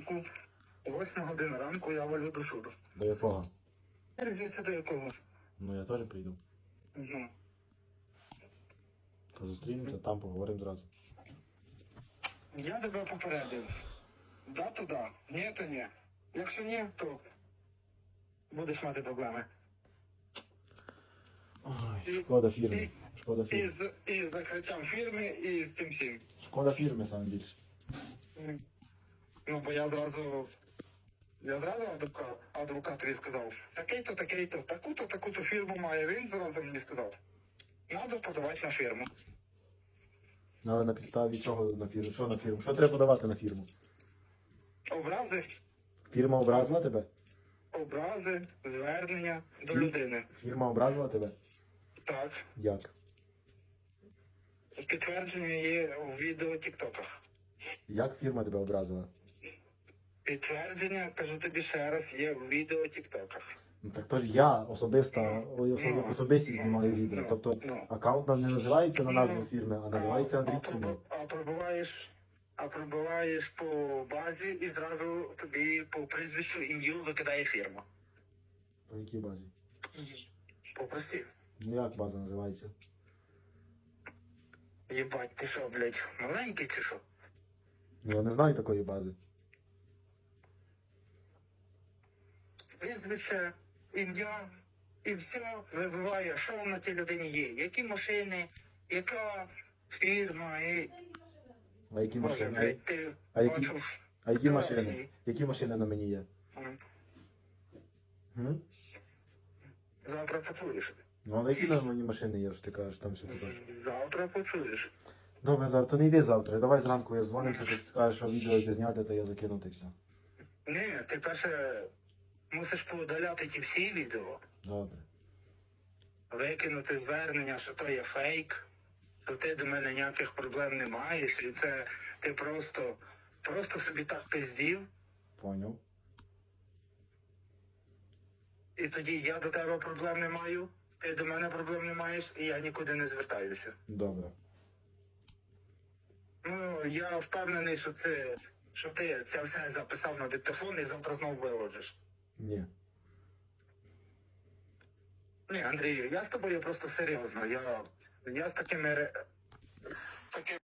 ранку, о 8 годин ранку я валю до суду. До якого? Різниця до якого? Ну я теж прийду. Ну, То зустрінемося, там поговоримо зразу. я тебе попередив. Да, то да. Ні, то ні. Якщо ні, то будеш мати проблеми. Ой, шкода фірми. Шкода І фірми. з, і з закриттям фірми, і з тим всім. Шкода фірми саме більше. Ну, бо я зразу. Я зразу адвока- адвокатові сказав, такий-то, такий-то, таку-то, таку-то фірму має. Він зразу мені сказав. Надо подавати на фірму. Ну, Але на підставі чого на фірму? Що на фірму? Що треба подавати на фірму? Образи, Фірма образила тебе? образи, звернення до людини. Фірма образила тебе? Так. Як? Підтвердження є у відео тіктоках. Як фірма тебе образила? Підтвердження, кажу тобі ще раз, є в відео тіктоках. Ну так то ж я особиста, ой, особисті знімаю відео. Тобто Ну. аккаунт не називається на назву фірми, а називається Андрій Кумов. а пробуваєш, а пробуваєш по базі і зразу тобі по прізвищу ім'ю викидає фірма. По якій базі? Попросив. Ну як база називається? Єбать, ти що, блядь, маленький чи що? Ну я не знаю такої бази. Прізвище, ім'я і все вибиває, що на тій людині є. Які машини, яка фірма, і А які машини? блядь, ти А які- бачив. А які машини? Які машини на мені є? Завтра почуєш. Ну а які на мені машини є, що ти кажеш, там все таке? Завтра почуєш. Добре, то не йди завтра. Давай зранку я дзвонимося, ти скажеш, що відео яке зняти, то я закину та все. Ні, ти перше мусиш поудаляти ті всі відео, Добре. викинути звернення, що то є фейк, що ти до мене ніяких проблем не маєш, і це ти просто, просто собі так пиздів, Поняв. і тоді я до тебе проблем не маю, ти до мене проблем не маєш, і я нікуди не звертаюся. Добре. Ну, я впевнений, що це, що ти це все записав на диктофон і завтра знову виложиш. Ні. Ні, Андрію, я з тобою просто серйозно. Я, я з такими з такими